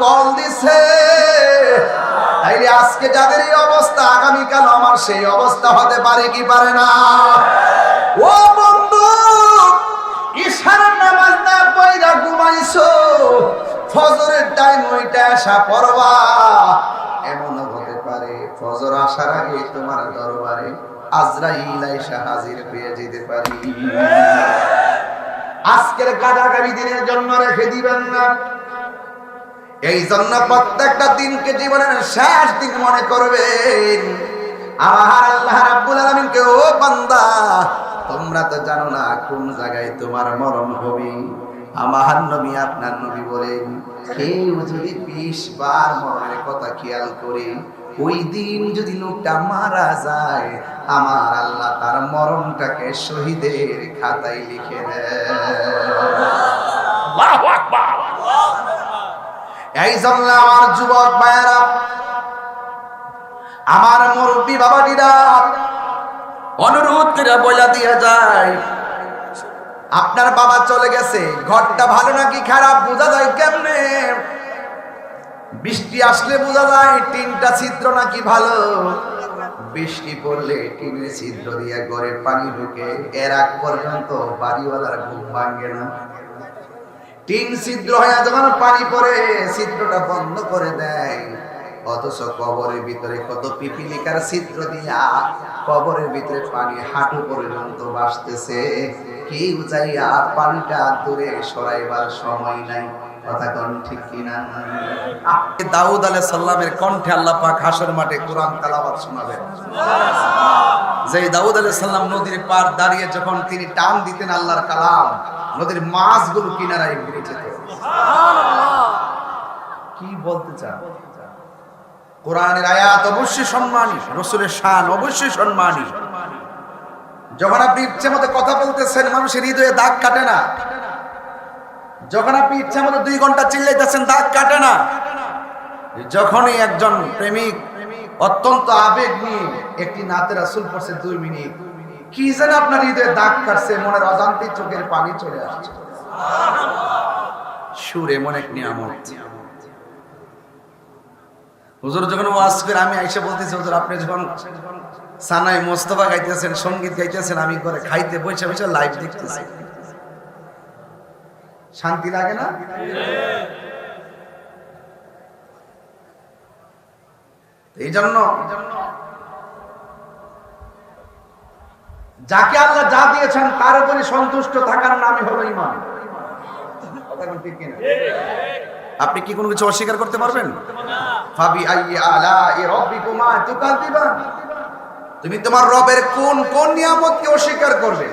Call দিছে। তাইলে আজকে যাদের এই অবস্থা, আগামীকাল আমার সেই অবস্থা হতে পারে কি পারে না? ও বন্ধু, ঈশার নামাজ না পয়রা ঘুমাইছো, ফজরের টাইম ওইটা আসা পড়বা। এমন হতে পারে, ফজর আসার আগে তোমার দরবারে আজরাইল আইসা হাজির হয়ে যেতে পারি। আজকের কাটাকাটি দিনের জন্য রেখে দিবেন না। এই জন্য প্রত্যেকটা দিনকে জীবনের শেষ দিন মনে করবেন। আমার আল্লাহ রাব্বুল আলামিনকে ও বান্দা, তোমরা তো জানো না কোন জায়গায় তোমার মরণ হবে। আমার নবী আপনার নবী বলেন যদি বিশ বার মরণের কথা খেয়াল করে, ওই দিন যদি লোকটা মারা যায়, আমার আল্লাহ তার মরণটাকে শহীদের খাতায় লিখে দেয় এই জন্য আমার যুবক ভাইয়েরা, আমার মুরব্বী বাবাটিরা অনুরোধ করে বলে দিয়ে যায়, আপনার বাবা চলে গেছে, ঘরটা ভালো নাকি খারাপ, বোঝা যায় কেমনে? বৃষ্টি আসলে বোঝা যায় টিনটা ছিদ্র নাকি ভালো? বৃষ্টি পড়লে টিনের ছিদ্র দিয়ে ঘরে পানি ঢুকে, এর আগ পর্যন্ত বাড়িওয়ালার ঘুম ভাঙে না। টিন ছিদ্র হয়ে যখন পানি পড়ে, ছিদ্রটা বন্ধ করে দেয়। অথচ কবরের ভিতরে কত পিপিলিকার ছিদ্র দিয়া কবরের ভিতরে পানি হাঁটু পর্যন্ত বাসতেছে কেউ যাইয়া পানিটা দূরে সরাইবার সময় নাই। দাউদ কণ্ঠে আল্লাহ পাক হাসর মাঠে কোরআন তেলাওয়াত শোনাবেন। যে দাউদ নদীর পার দাঁড়িয়ে যখন তিনি টান দিতেন আল্লাহর কালাম, নদীর মাছগুলো কিনারায় কি বলতে চান? কোরআনের আয়াত অবশ্যই সম্মানী, রসুলের শান অবশ্যই সম্মানী। যখন আপনি ইচ্ছে মতো কথা বলতেছেন, মানুষের হৃদয়ে দাগ কাটে না। যখন আপনি ইচ্ছা মতো দুই ঘণ্টা চিল্লাইতেছেন, দাগ কাটে না। যখনই একজন প্রেমিক অত্যন্ত আবেগ নিয়ে একটি নাতের আসুল পড়ছে দুই মিনিট, কি যেন আপনার হৃদয়ে দাগ কাটছে, মনের অজান্তে চোখের পানি চলে আসছে। সুর এমন এক নিয়ামত। হুজুর যখন ওয়াজ করে আমি আইসা বলতেছি, হুজুর, আপনি যখন সানাই মোস্তফা গাইতেছেন, সংগীত গাইতেছেন, আমি করে খাইতে বসে বসে লাইভ দেখতেছি। শান্তি লাগে না? এই জন্য যাকে আল্লাহ যা দিয়েছেন, তার উপরে সন্তুষ্ট, থাকার নামই হলো ইমান? আপনি কি কোনো কিছু অস্বীকার করতে পারবেন? তুমি তোমার রবের কোন কোন নিয়ামতকে অস্বীকার করবে?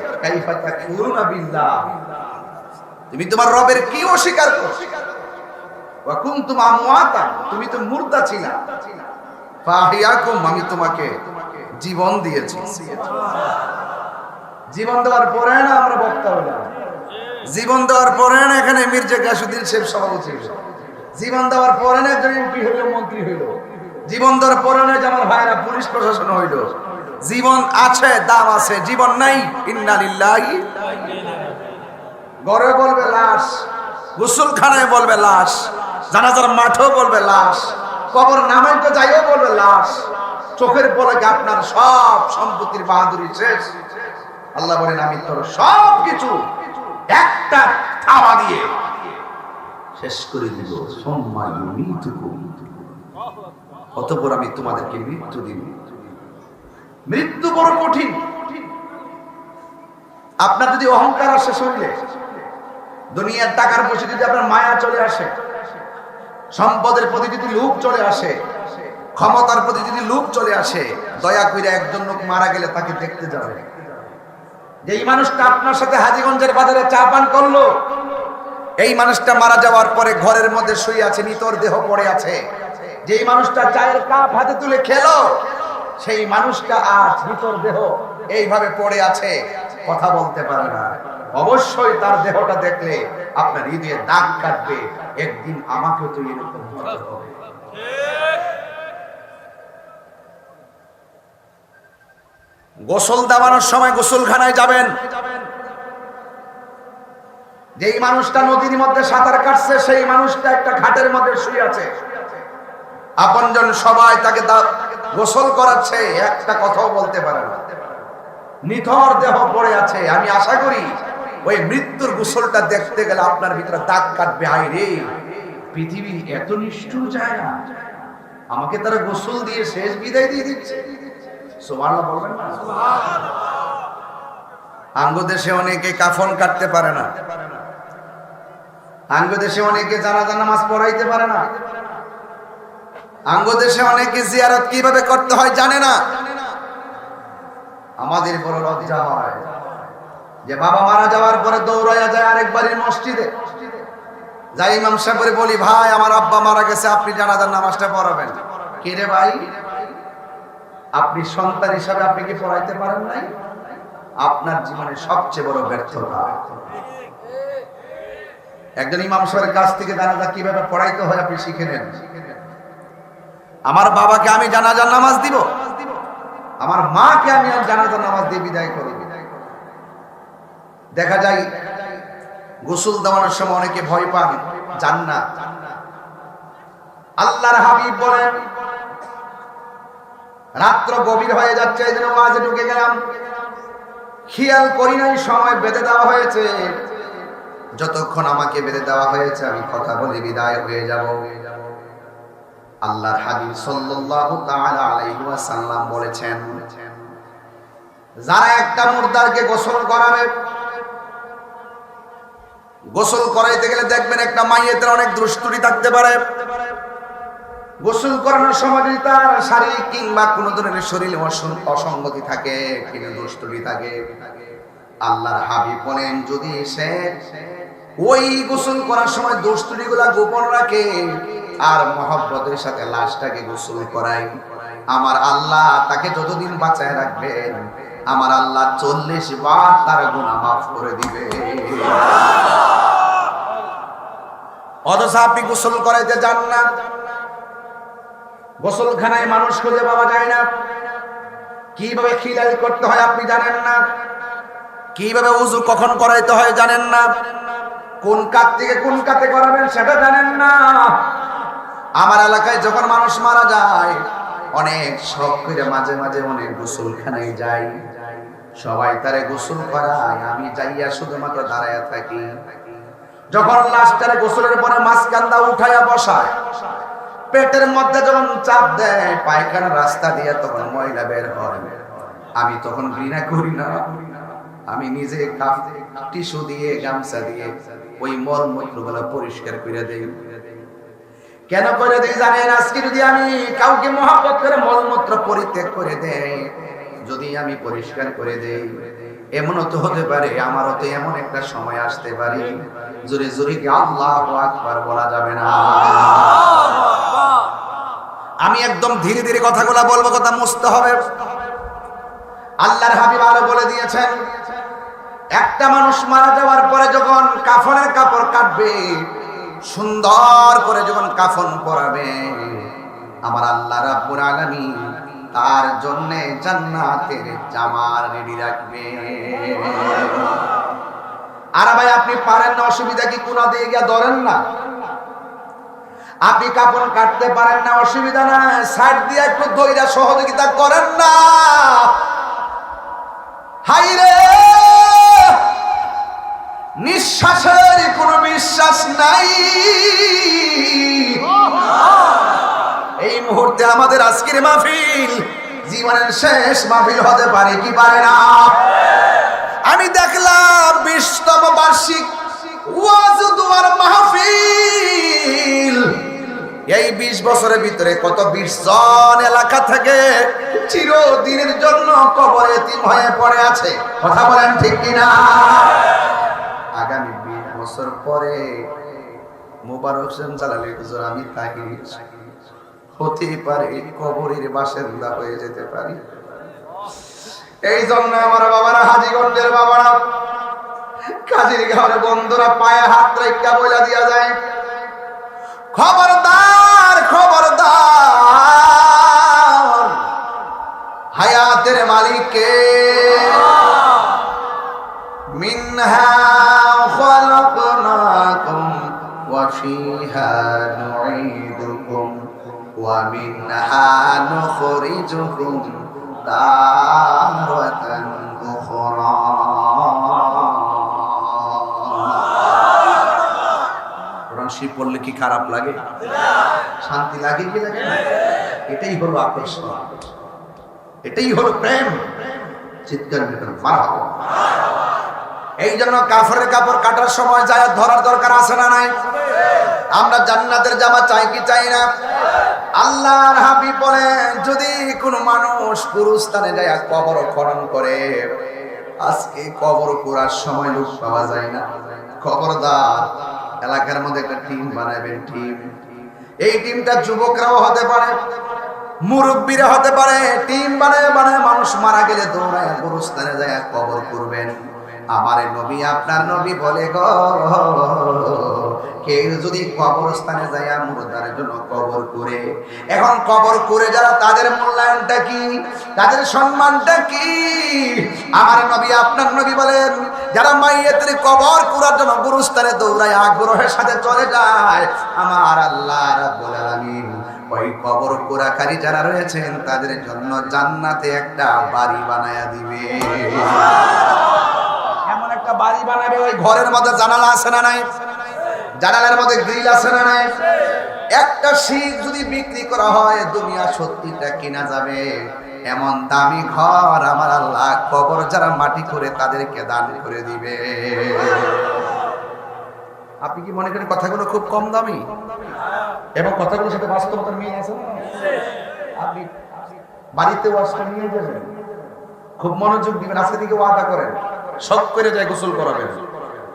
তুমি তোমার রবের কি অস্বীকার তুমি তো মুর্দা আমি তোমাকে জীবন দিয়েছি। জীবন দেওয়ার পরে না আমরা বক্তা হলাম জীবন দেওয়ার পরে না এখানে মির্জা গাসুদ্দিন শেখ সভাপতি জীবন দেওয়ার পরে না একজন এমপি হইল, মন্ত্রী হইল। জীবন দেওয়ার পরে না যেমন ভাইরা পুলিশ প্রশাসন হইল। জীবন আছে, দাম আছে, জীবন নাই। ঘরে বলবে লাশ, গোসলখানায় বলবে লাশ, জানাজার মাঠেও বলবে লাশ, কবর নামাই তো যাইও বলবে লাশ, চোখের পলকে আপনার সব সম্পত্তির বাহাদুরি শেষ? আল্লাহ বলেন, আমি তোর সব কিছু একটা থাওয়া দিয়ে শেষ করে দিব। সম্মান মৃত্যুকু অতপর আমি তোমাদেরকে মৃত্যু দিব। মৃত্যু বড় কঠিন। আপনার যদি অহংকার আসে শরীরে দুনিয়ার টাকার পয়সা যদি আপনার মায়া চলে আসে, সম্পদের প্রতি যদি লোভ চলে আসে, ক্ষমতার প্রতি যদি লোভ চলে আসে, দয়া করে একজন লোক মারা গেলে তাকে দেখতে যাবে। যে এই মানুষটা আপনার সাথে হাজিগঞ্জের বাজারে চা পান করল, এই মানুষটা মারা যাওয়ার পরে ঘরের মধ্যে শুয়ে আছে, নিতর দেহ পড়ে আছে। যেই মানুষটা চায়ের কাপ হাতে তুলে খেলো, সেই মানুষটা আজ নিতর দেহ এইভাবে পড়ে আছে, কথা বলতে পারে না। অবশ্যই তার দেহটা দেখলে আপনার হৃদয়ে দাগ কাটবে। একদিন আমাকে তো এরকম গোসল দেওয়ানোর সময় গোসলখানায় যাবেন। যেই মানুষটা নদীর মধ্যে সাঁতার কাটছে, সেই মানুষটা একটা ঘাটের মধ্যে শুয়ে আছে। আপনজন সবাই তাকে গোসল করাচ্ছে, একটা কথাও বলতে পারে না। নিথর দেহ পড়ে আছে, আমি আশা করি ওই মৃত্যুর গোসলটা দেখতে গেলে আপনার ভিতরে দাগ কাটবে হাই রে। পৃথিবী এত নিষ্ঠুর না আমাকে তারা গোসল দিয়ে শেষ বিদায় দিয়ে দিচ্ছে। অনেকে কাফন কাটতে পারে না। আঙ্গ দেশে অনেকে জানাজা, নামাজ পড়াইতে পারে না। আঙ্গ দেশে অনেকে জিয়ারত কীভাবে করতে হয় জানে না। আমাদের বড় লজ্জা হয়। যে বাবা মারা যাওয়ার পরে দৌড়াইয়া যায় আরেক বাড়ির মসজিদে। যাই ইমাম সাহেবের বলি ভাই, আমার আব্বা মারা গেছে, আপনি জানাজার নামাজটা পড়াবেন। কে রে ভাই? আপনি সন্তান হিসাবে আপনি কি পড়াইতে পারেন নাই? আপনার জীবনে সবচেয়ে বড় ব্যর্থতা। একজন ইমাম সাহেবের কাছ থেকে জানাজা কীভাবে পড়াইতে হয় আপনি শিখে নেন। আমার বাবাকে আমি জানাজার নামাজ দিব। আমার মাকে আমি জানাজার নামাজ দিয়ে বিদায় করি। দেখা যায়, গোসল দেওয়ানোর সময় অনেকে ভয় পান, যান না। আল্লাহর হাবিব বলেন, রাত্র গভীর হয়ে যাচ্ছে, এই জন্য মাঝে ঢুকে গেলাম। খেয়াল করি নাই, সময় বেঁধে দেওয়া হয়েছে। যতক্ষণ আমাকে বেঁধে দেওয়া হয়েছে, আমি কথা বলে বিদায় হয়ে যাব। আল্লাহর হাবিব সাল্লাল্লাহু তাআলা আলাইহি ওয়াসাল্লাম বলেছেন, যারা একটা মুর্দারকে গোসল করাবে গোসল করাইতে গেলে দেখবেন একটা মাইয়েতের অনেক দুষ্টুরি থাকতে পারে। গোসল করানোর সময় যদি তার শারীরিক কিংবা কোনো ধরনের শরীরে অসঙ্গতি থাকে, কিংবা দুষ্টুরি থাকে, আল্লাহর হাবিব বলেন, যদি সে ওই গোসল করার সময় দোস্তুরি গুলা গোপন রাখে আর মহব্বতের সাথে লাশটাকে গোসল করাই আমার আল্লাহ তাকে যতদিন বাঁচায় রাখবেন আমার আল্লাহ চল্লিশ বার তার গুণা মাফ করে দিবে। অথচ আপনি গোসল যান না। গোসলখানায় মানুষ খুঁজে পাওয়া যায় না। কীভাবে করতে হয় আপনি জানেন না। কীভাবে উজু কখন করাইতে হয় জানেন না। কোন কাত থেকে কোন কাতে করাবেন সেটা জানেন না। আমার এলাকায় যখন মানুষ মারা যায়, অনেক শখ করে মাঝে মাঝে অনেক গোসলখানায় যাই। সবাই তারে গোসল করায়, আমি যাইয়া শুধুমাত্র দাঁড়াইয়া থাকি। যখন লাশটারে গোসলের পরে মাঝকান্দা উঠাইয়া বসায়, পেটের মধ্যে যখন চাপ দেয় পায়খানা রাস্তা দিয়ে তখন ময়লা বের হয়। আমি তখন ঘৃণা করি না। আমি নিজে টিস্যু দিয়ে, গামছা দিয়ে ওই মল মূত্রগুলো পরিষ্কার করে দেই। কেন করে দেই জানেন? আজকে যদি আমি কাউকে মহাব্বত করে মলমূত্র পরিত্যাগ করে দেই যদি আমি পরিষ্কার করে দেই, এমনও তো হতে পারে, আমারও তো এমন একটা সময় আসতে পারে। জোরে জোরে কি আল্লাহ আকবার বলা যাবে না? আমি একদম ধীরে ধীরে কথাগুলা বলব, কথা মুছতে হবে। আল্লাহর হাবিব আরও বলে দিয়েছেন, একটা মানুষ মারা যাওয়ার পরে যখন কাফনের কাপড় কাটবে, সুন্দর করে যখন কাফন পরাবে, আমার আল্লাহ রাব্বুল আলামিন তার জন্য জান্নাতের জামার রেডি রাখবে। আর ভাই, আপনি পারেন না, অসুবিধা কি? কোনা দিয়ে গিয়া ধরেন না। আপনি কাপড় কাটতে পারেন না, অসুবিধা না। সাইড দিয়ে একটু দইরা সহযোগিতা করেন না। হাই রে! নিঃশ্বাসের কোনো বিশ্বাস নাই। মুহূর্তে আমাদের আজকের মাহফিল। জীবনের শেষ মাহফিল হতে পারে কি পারে না? আমি দেখলাম বিশতম বার্ষিক মাহফিল। এই বিশ বছরের ভিতরে কত বিশ জন এলাকা থেকে চিরদিনের জন্য কবরে তিন হয়ে পড়ে আছে। কথা বলেন ঠিক কিনা? আগামী বিশ বছর পরে মোবারক জালালি আমি তাকে হতে পারে কবরের বাসেন্দা হয়ে যেতে পারি। এই জন্য আমার বাবারা, হাজিগঞ্জের বাবারা, কাজের ঘরে বন্ধুরা পায়ে হাত রেখা বইলা দিয়া যায়। খবরদার খবরদার, হায়াতের মালিককে। মিনহা খলকনাকুম ওয়া ফিহা নুঈদ। ومنها نخرجكم تارة أخرى কোরআন শরীফ পড়লে কি খারাপ লাগে শান্তি লাগে কি লাগে না? এটাই হলো আকর্ষণ এটাই হলো প্রেম চিৎকার মেটানো মারহাবা এই জন্য কাফরের কাপড় কাটার সময় যায় ধরার দরকার আছে না নাই আমরা জান্নাতের জামা চাই কি চাই না আল্লাহর হাবিব বলেন যদি কোনো মানুষ পুরুষ স্থানে যায় কবর খনন করে, আজকে কবর করার সময় লোক পাওয়া যায় না। খবরদার, এলাকার মধ্যে একটা টিম বানাবেন টিম। এই টিমটা যুবকরাও হতে পারে, মুরব্বীরা হতে পারে, টিম বানায় বানায় মানুষ মারা গেলে দৌড়ায় গুরুস্থানে যায় কবর করবেন। আমার নবী আপনার নবী বলে গো। কেউ যদি কবরস্থানে যায় মুর্দার জন্য কবর করে, এখন কবর করে যারা তাদের মূল্যায়নটা কি? তাদের সম্মানটা কি? আমার নবী আপনার নবী বলেন, যারা মাইয়েতের কবর করার জন্য গুরুস্থানে দৌড়ায়, আগ্রহের সাথে চলে যায়, আমার আল্লাহ রাব্বুল ওই কবর কোরাকারী যারা রয়েছেন, তাদের জন্য জান্নাতে একটা বাড়ি বানায়া দিবে। একটা বাড়ি বানাবে, ওই ঘরের মধ্যে জানালা আছে না নাই? জানালার মধ্যে গ্রিল আছে না নাই? একটা শীত যদি বিক্রি করা হয়, দুনিয়া সত্যিটা কিনা যাবে? এমন দামি ঘর আমার আল্লাহ কবর যারা মাটি করে তাদেরকে দান করে দিবে। আপনি কি মনে করেন কথাগুলো খুব কম দামি? এবং কথাগুলোর সাথে বাস্তবতার মিল আছে আপনি বাড়িতে ওয়াজটা নিয়ে যাবেন, খুব মনোযোগ দিবেন, আজকে দিকে ওয়াদা করেন। সব করে যায় গোসল করাবেন।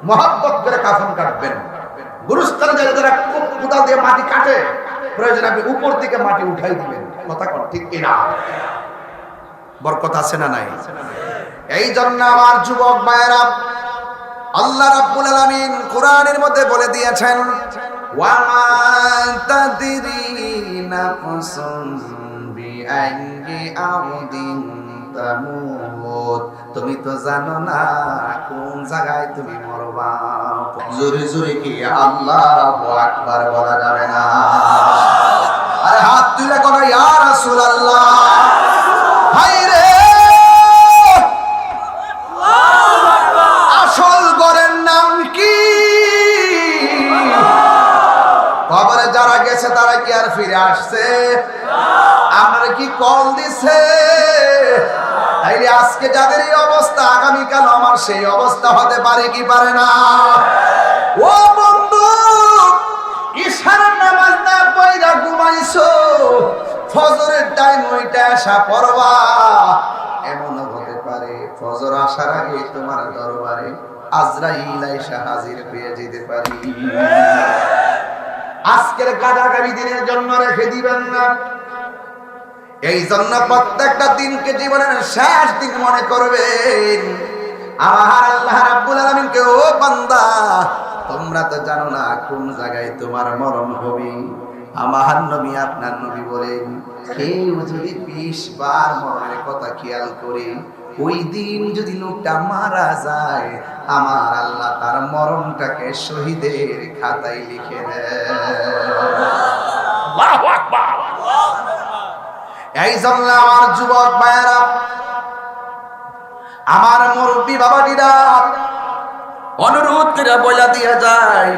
মহাব্বত করে কাফন কাটবেন। গুরুস্থানে দিয়ে মাটি কাটে। প্রয়োজন আপনি উপর থেকে মাটি উঠাই দিবেন। কথা ঠিক বরকত আছে না নাই? এই জন্য আমার যুবক ভাইয়েরা, আল্লাহ রাব্বুল আলামিন কোরআনের মধ্যে বলে দিয়েছেন ওয়া মা তাদরি নাফসুন তুমি তো জানো না কোন জায়গায় তুমি মরবা। জোরে জোরে কি আল্লাহ আকবার বলা যাবে না? আরে হাত তুলে কোন ইয়া রাসূলুল্লাহ। হায় রে আসল নাম কি? যারা গেছে তারা কি আর ফিরে আসছে? আমার কি কল দিছে তাইলে আজকে যাদের এই অবস্থা, আগামীকাল আমার সেই অবস্থা হতে পারে কি পারে না? ও বন্ধু, ঈশার নামাজ না পয়রা ঘুমাইছো, ফজরের টাইম ওইটা আসা পড়বা। এমন হতে পারে, ফজর আসার আগে তোমার দরবারে আজরাইল আইসা হাজির হয়ে যেতে পারি। আজকের গাদাগাবি দিনের জন্য রেখে দিবেন না। এই জন্য প্রত্যেকটা দিনকে জীবনের শেষ দিন মনে করবেন। আমার আল্লাহ রাব্বুল আলামিনকে ও বান্দা, তোমরা তো জানো না কোন জায়গায় তোমার মরণ হবে। আমার নবী, আপনার নবী বলেন, কেউ যদি বিশ বার মরণের কথা খেয়াল করে, ওই দিন যদি লোকটা মারা যায়, আমার আল্লাহ তার মরণটাকে শহীদের খাতায় লিখে দেয় এই জন্য আমার যুবক ভাইয়েরা, আমার মুরব্বী বাবাটিরা অনুরোধ করে বইলা দিয়ে যায়,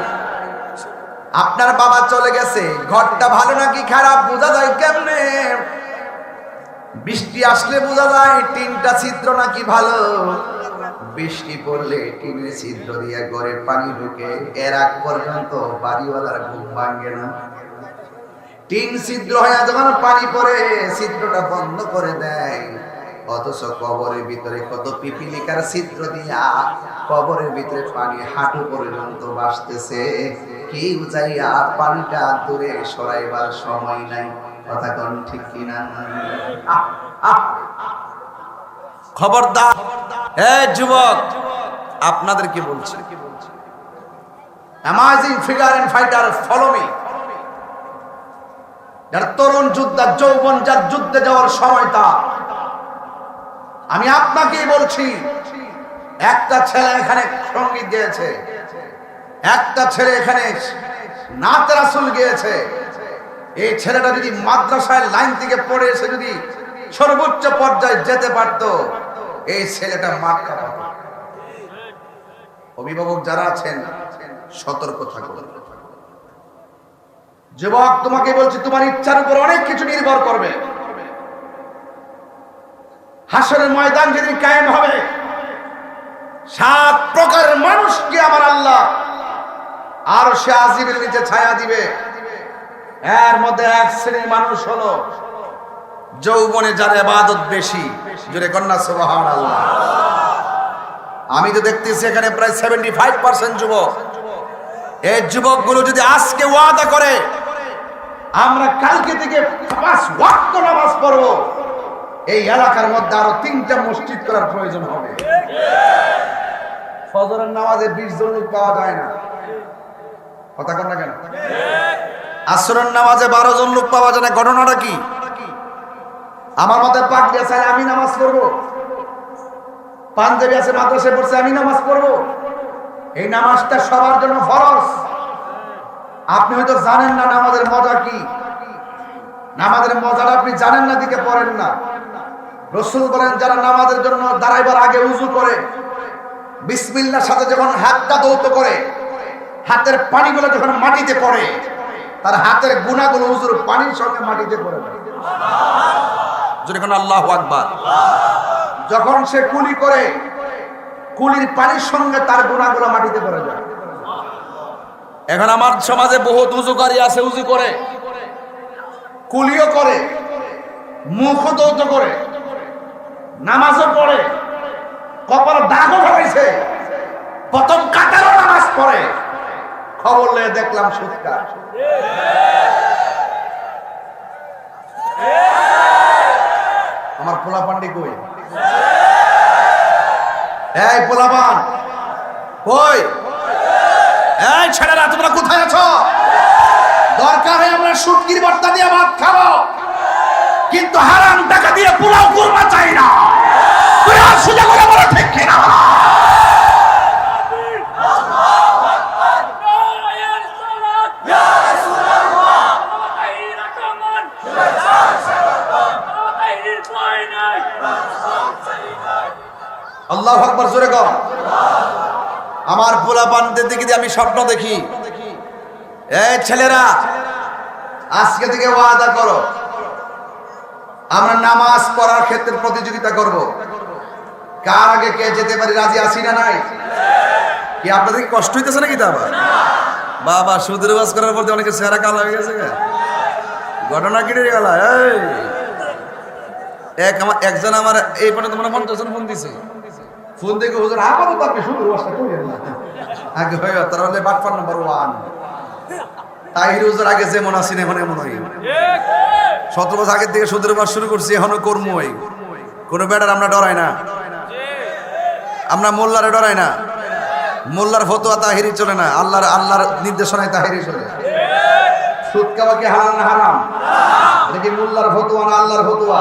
আপনার বাবা চলে গেছে, ঘরটা ভালো নাকি খারাপ, বোঝা যায় কেমনে? বৃষ্টি আসলে বোঝা যায় টিনটা ছিদ্র নাকি ভালো? বৃষ্টি পড়লে টিনের ছিদ্র দিয়ে ঘরে পানি ঢুকে, এর আগ পর্যন্ত বাড়িওয়ালার ঘুম ভাঙ্গে না। টিন ছিদ্র হয়ে যখন পানি পড়ে, ছিদ্রটা বন্ধ করে দেয়। অথচ কবরের ভিতরে কত পিপিলিকার ছিদ্র দিয়া কবরের ভিতরে পানি হাঁটু পর্যন্ত বাসতেছে কেউ যাইয়া পানিটা দূরে সরাইবার সময় নাই। কথা কোন ঠিক কিনা। খবরদার। এ যুবক আপনাদের কি বলছে। Amazing figure and fighter follow me যার তরুণ যোদ্ধা যৌবন, যার যুদ্ধে যাওয়ার সময় তা। আমি আপনাকেই বলছি, একটা ছেলে এখানে সংগীত গেয়েছে একটা ছেলে এখানে নাচ রাসুল গিয়েছে। এই ছেলেটা যদি মাদ্রাসায় লাইন থেকে পড়ে এসে যদি সর্বোচ্চ পর্যায়ে যেতে পারত, এই ছেলেটা কাঁপাত অভিভাবক যারা আছেন, সতর্ক থাকুন। যুবক, তোমাকে বলছি, তোমার ইচ্ছার উপর অনেক কিছু নির্ভর করবে। হাসরের ময়দান যেদিন কায়েম হবে, সাত প্রকার মানুষকে আমার আল্লাহ আর সে আজিবের নিচে ছায়া দিবে। এর মধ্যে এক শ্রেণির মানুষ হলো যৌবনে যার এবাদত বেশি। জোরে কন্যা সোবাহান আল্লাহ আমি তো দেখতেছি এখানে প্রায় সেভেন্টি ফাইভ পার্সেন্ট যুবক। এই যুবকগুলো যদি আজকে ওয়াদা করে আমরা কালকে থেকে পাঁচ ওয়াক্ত নামাজ পড়ব। এই এলাকার মধ্যে আরও তিনটা মসজিদ করার প্রয়োজন হবে। ফজরের নামাজে বিশ জন লোক পাওয়া যায় না। কথা কন না কেন? আসরের নামাজে বারো জন লোক পাওয়া যায় না, ঘটনাটা কি? আমার মতে পাক দিয়ে আমি নামাজ পড়ব। পাঞ্জাবি আছে, মাদ্রাসায় পড়ছে, আমি নামাজ পড়ব। এই নামাজটা সবার জন্য ফরজ। আপনি হয়তো জানেন না নামাজের মজা কি? নামাজের মজাটা আপনি জানেন না, দিকে পড়েন না। রসুল বলেন, যারা নামাজের জন্য দাঁড়াইবার আগে উজু করে, বিসমিল্লার সাথে যখন হাতটা দৌত করে, হাতের পানিগুলো যখন মাটিতে পড়ে, তার হাতের গুণাগুলো উজুর পানির সঙ্গে মাটিতে পড়ে। যখন আল্লাহ আকবার। যখন সে কুলি করে, কুলির পানির সঙ্গে তার গুণাগুলো মাটিতে পড়ে যায়। এখন আমার সমাজে বহুত উজুকারী আছে, উজু করে। কুলিও করে, মুখও দৌত করে, নামাজও পড়ে কপাল দাগও ধরেছে প্রথম কাতারও নামাজ পড়ে। খবর লে দেখলাম সুৎকার। আমার পোলা পান্ডি কই? এই পোলাপান, কই? এই ছেলেরা, তোমরা কোথায় আছো? দরকার হয় আমরা সুটকির বর্তা দিয়ে ভাত খাব। কিন্তু হারাম টাকা দিয়ে পোলাও কুরমা চাই না। তুই আর সুযোগ করে বলো আল্লাহ আকবর, জোরে কর আমার পোলা পানদের দিকে আমি স্বপ্ন দেখি। এই ছেলেরা, আজকে থেকে ওয়াদা করো। আমরা নামাজ পড়ার ক্ষেত্রে প্রতিযোগিতা করব। কার আগে কে যেতে পারি, রাজি আছি না নাই? কি আপনাদের কি কষ্ট হইতেছে নাকি তা আবার? বাবা, সুদের বাস করার পর অনেকে চেহারা কালো হয়ে গেছে। ঘটনা কেটে গেল? এক আমার, একজন আমার, এই পর্যন্ত মানে পঞ্চাশ জন ফোন দিছে। ফোন দেখে হুজুর আপনি সুদের বাসটা করিয়েন না? আগে হয়ে তার হলে বাটফার নাম্বার ওয়ান। হুজুর আগে যেমন আসেন এখন এমন হই। সতেরো বছর আগের থেকে বাস শুরু করছি, এখনও কর্মই কোনো ব্যাটার আমরা ডরাই না। আমরা মোল্লারে ডরাই না। মোল্লার ফতোয়া তাহিরি চলে না। আল্লাহর আল্লাহর নির্দেশনায় তাহিরি চলে। সুদ খাওয়া কি হারাম? এটা কি মোল্লার ফতোয়া না আল্লাহর ফতোয়া?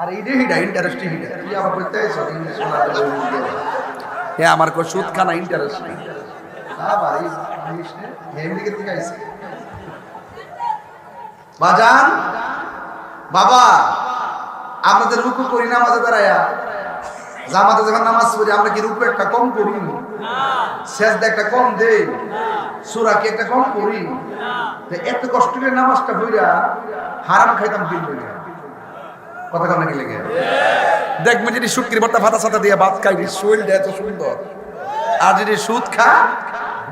আর এই হিডা ইন্টারেস্ট হিডা তুই আবার করতে আইছো আমার কো সুদ খানা ইন্টারেস্ট বাজান বাবা আমাদের রুকু করি না আমাদের দাঁড়ায়া। জামাতে যখন নামাজ পড়ি আমরা কি রুকু একটা কম করি? শেষদা একটা কম দেই। সুরা কি একটা কম করি? এত কষ্ট করে নামাজটা হইরা হারাম খাইতাম হইরা কথা কম নাকি লেগে দেখবেন যদি শুক্রির ভর্তা ভাতা সাথে দিয়ে ভাত খাই শরীরটা এত সুন্দর আর যদি সুদ খা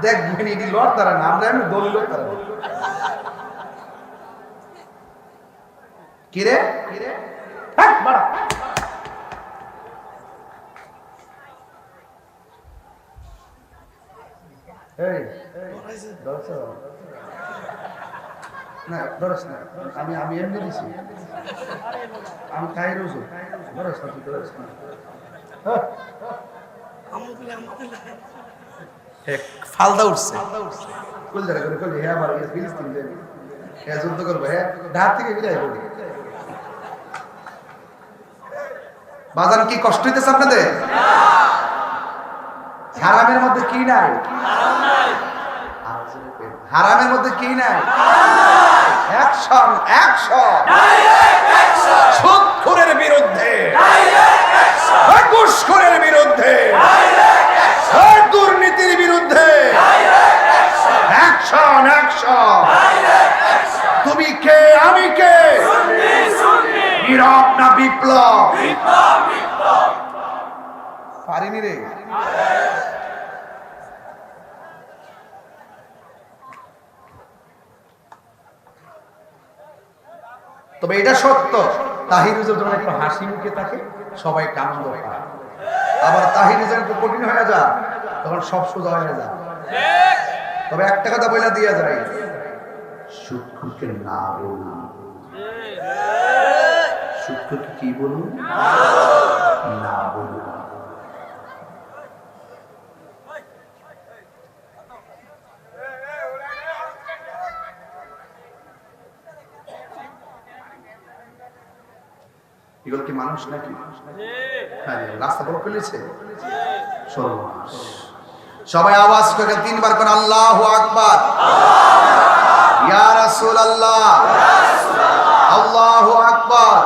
দেখবেন এটি লড় তারা না আমরা এমনি দল লড় তারা কিরে হ্যাঁ, বাড়া। এই। না ধরস না। আমি আমি এমনি দিছি। আমি খাই রোজো ধরস না তুই ধরস না। হ্যাঁ। এক ফালদা উঠছে। কুল ধরে করে কইলে হ্যাঁ আমার ইয়ে ফিলিস্তিন যাবে হ্যাঁ যুদ্ধ করবে হ্যাঁ ঢাক থেকে বিদায় করি বাজান কি কষ্ট হইতেছে আপনাদের? হারামের মধ্যে কি নাই। হারামের মধ্যে কি নাই? Action action. সুদখোরের বিরুদ্ধে। ঘুষখোরের বিরুদ্ধে। দুর্নীতির বিরুদ্ধে। Action action. তুমি কে, আমি কে? নীরব না বিপ্লব? পারিনি রে। তবে এটা সত্য। তাহিরুজের যখন একটু হাসি মুখে থাকে, সবাই একটু আবার তাহিরুজের একটু কঠিন হয়ে যায়, তখন সব সোজা হয়ে যায়। তবে একটা কথা বলে দিয়ে যায় সুখকে না বলুন। সূক্ষ্মকে কি বলুন? না বলুন। এগুলো কি মানুষ নাকি? হ্যাঁ, রাস্তা বড় ফেলেছে? সর্বনাশ। সবাই আওয়াজ করে তিনবার করে আল্লাহ আকবার। ইয়া রাসূলুল্লাহ। আল্লাহু আকবার।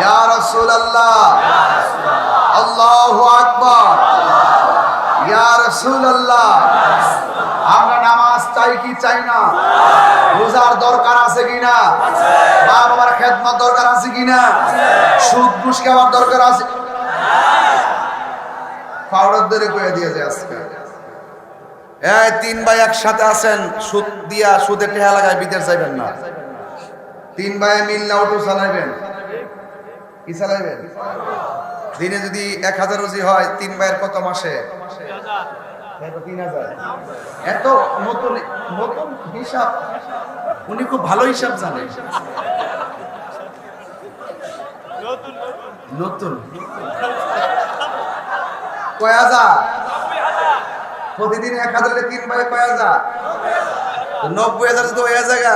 ইয়া রাসূলুল্লাহ। আল্লাহু আকবার। ইয়া রাসূলুল্লাহ। আমরা নামাজ চাই কি চাই না? রোজার দরকার আছে কিনা? মা বাবার খেদমত দরকার আছে কিনা? সুদ ঘুষ খাওয়ার দরকার আছে। পাউডার কয়ে দিয়েছে আজকে। এই তিন ভাই একসাথে আছেন সুদ দিয়া সুদে টেহা লাগায় বিদেশ যাইবেন না। তিন ভাই অটো চালাইবেন। কি চালাইবেন? দিনে যদি এক হাজার রুজি হয় তিন ভাইয়ের কত মাসে? এত নতুন নতুন হিসাব। উনি খুব ভালো হিসাব নতুন। প্রতিদিন এক হাজারে তিন ভাই কয় হাজার? নব্বই হাজার যদি হয়ে জায়গা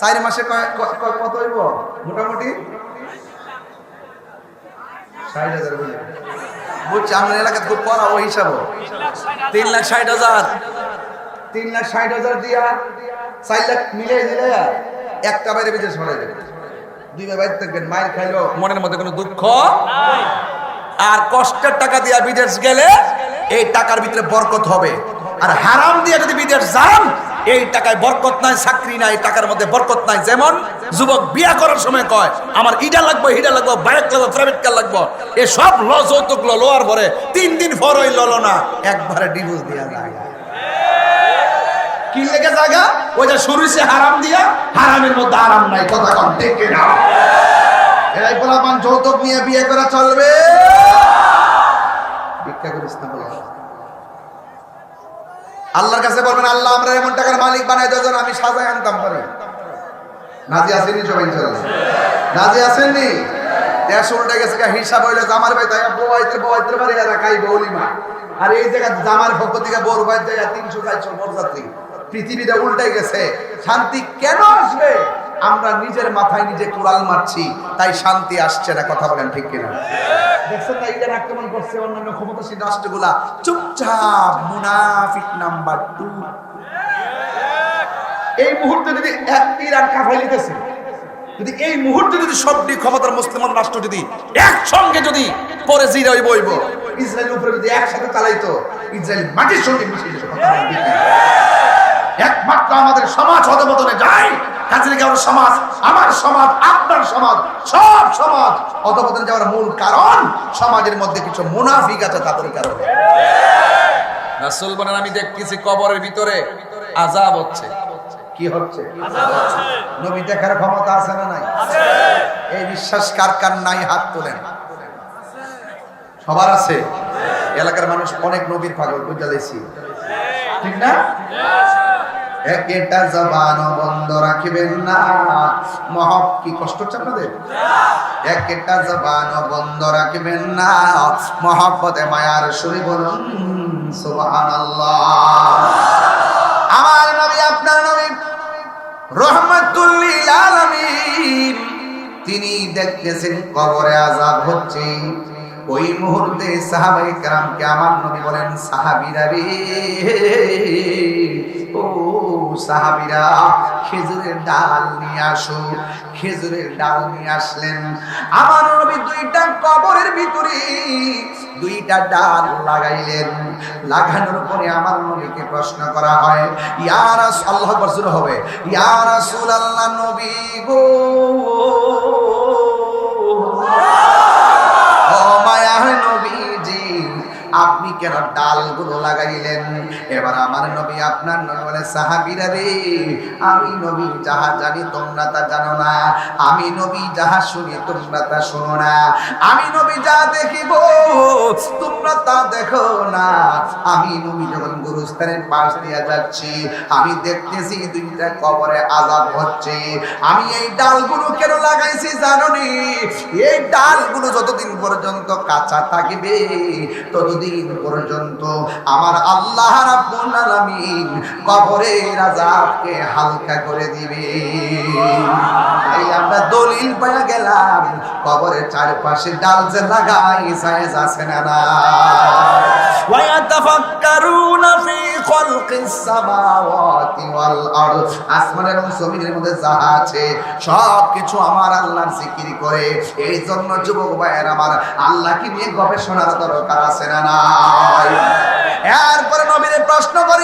চার মাসে কত হইব? মোটামুটি? ষাট হাজার বুঝছি আমার এলাকায় খুব পড়াবো হিসাব তিন লাখ ষাট হাজার। তিন লাখ ষাট হাজার দিয়া চার লাখ মিলে দিলে একটা বাইরে বিদেশ ভরে দেবে। দুই ভাই বাইরে থাকবেন মায়ের খাইলো। মনের মধ্যে কোনো দুঃখ আর কষ্টের টাকা দিয়া বিদেশ গেলে এই টাকার ভিতরে বরকত হবে। আর হারাম দিয়ে যদি বিদেশ যান এই টাকায় বরকত নাই, চাকরি নাই টাকার মধ্যে বরকত নাই। যেমন যুবক বিয়া করার সময় কয়, আমার ইডা লাগবে, হিডা লাগবে, বাইক লাগবে, প্রাইভেট কার লাগবে? এ সব ল যৌতুক লো লোয়ার পরে তিন দিন পর ওই ললো না, একবারে ডিভোর্স দিয়া যায়। কি লেগে জায়গা ওই যে শুরু হইছে হারাম দিয়া, হারামের মধ্যে আরাম নাই, কথা কম দেখে না এই পোলাপান যৌতুক নিয়ে বিয়ে করা চলবে। ভিক্ষা করিস না বলে আল্লাহর কাছে বলবেন, আল্লাহ, আমরা এমন টাকার মালিক বানাই দেওয়ার আমি সাজায় আনতাম পারি। নাজি আসেননি সবাই ইনশাল্লাহ নাজি আসেননি? দেশ উল্টে গেছে হিসাব হইলে জামার ভাই তাই বউয়াইতে বউয়াইতে পারে, এরা খাই বউলিমা আর এই জায়গা জামার পক্ষ থেকে বউর ভাই যায় তিনশো চারশো বরযাত্রী। পৃথিবীটা উল্টে গেছে। শান্তি কেন আসবে? আমরা নিজের মাথায় নিজে কোড়াল মারছি, তাই শান্তি আসছে না, কথা বলেন ঠিক কিনা? এই মুহূর্তে যদি যদি এই মুহূর্তে যদি সবটি রাষ্ট্র যদি একসঙ্গে যদি পরে জিরা হইব হইব। ইসরায়েলের উপরে যদি একসাথে চালাইতো, ইসরায়েল মাটির সঙ্গে মিশে একমাত্র আমাদের সমাজ অধপতনে যায় কাজে আমার সমাজ আমার সমাজ আপনার সমাজ সব সমাজ অধপতনে যাওয়ার মূল কারণ সমাজের মধ্যে কিছু মুনাফিক আছে তাদের কারণে। রাসূল বলেন আমি দেখতেছি কবরের ভিতরে আযাব হচ্ছে। কি হচ্ছে? নবী দেখার ক্ষমতা আছে না নাই? এই বিশ্বাস কার কার নাই হাত তোলেন? সবার আছে? এলাকার মানুষ অনেক নবীর পাগল বুঝা দিয়েছি। ঠিক না? একটা জবানও বন্ধ রাখিবেন না। মহব কি কষ্ট হচ্ছে আপনাদের? একটা জবানও বন্ধ রাখিবেন না। মহব্বতে, মায়ার সুরি বলুন, সুবহানাল্লাহ। আমার নবী, আপনার নবী, রহমাতুল্লিল আলামিন, তিনি দেখতেছেন কবরে আযাব হচ্ছে। ওই মুহূর্তে সাহাবাই কারামকে আমার নবী বলেন, সাহাবিরা রে, ও সাহাবীরা খেজুরের ডাল নিয়ে আসো, খেজুরের ডাল নিয়ে আসলেন। আমার নবী দুইটা কবরের ভিতরে দুইটা ডাল লাগাইলেন। লাগানোর পরে আমার নবীকে প্রশ্ন করা হয় ইয়ার আল্লাহ বর্ষুর হবে ইয়ার আল্লাহ নবী গো। মায়া নবীজি আপনি কেন ডালগুলো লাগাইলেন? এবার আমার নবী আপনার নবী সাহাবিরা রে, আমি নবী, যাহা জানি তোমরা তা জানো না। আমি নবী, যাহা শুনি তোমরা তা শোনো না। আমি নবী, যা দেখিব, তোমরা তা দেখো না। আমি নবী যখন গুরুস্থানের পাশ দিয়ে যাচ্ছি, আমি দেখতেছি দুইটা কবরে আজাব হচ্ছে। আমি এই ডালগুলো কেন লাগাইছি জানো নি? এই ডালগুলো যতদিন পর্যন্ত কাঁচা থাকবে, ততদিন পর্যন্ত আমার আল্লাহ রাব্বুল আলামিন কবরের আযাবকে হালকা করে দিবে তাই আমরা দলিল পাওয়া গেলাম কবরের চারপাশে ডাল যে লাগাই সাইজ আছে না না ويتفكرون في خلق السماوات والارض আসমান এবং জমিনের মধ্যে যাহা আছে সব কিছু আমার আল্লাহর জিকির করে এই জন্য যুবক ভাইয়ের আমার আল্লাহকে নিয়ে গবেষণার দরকার আছে না নাই। এরপরে নবীরে প্রশ্ন করি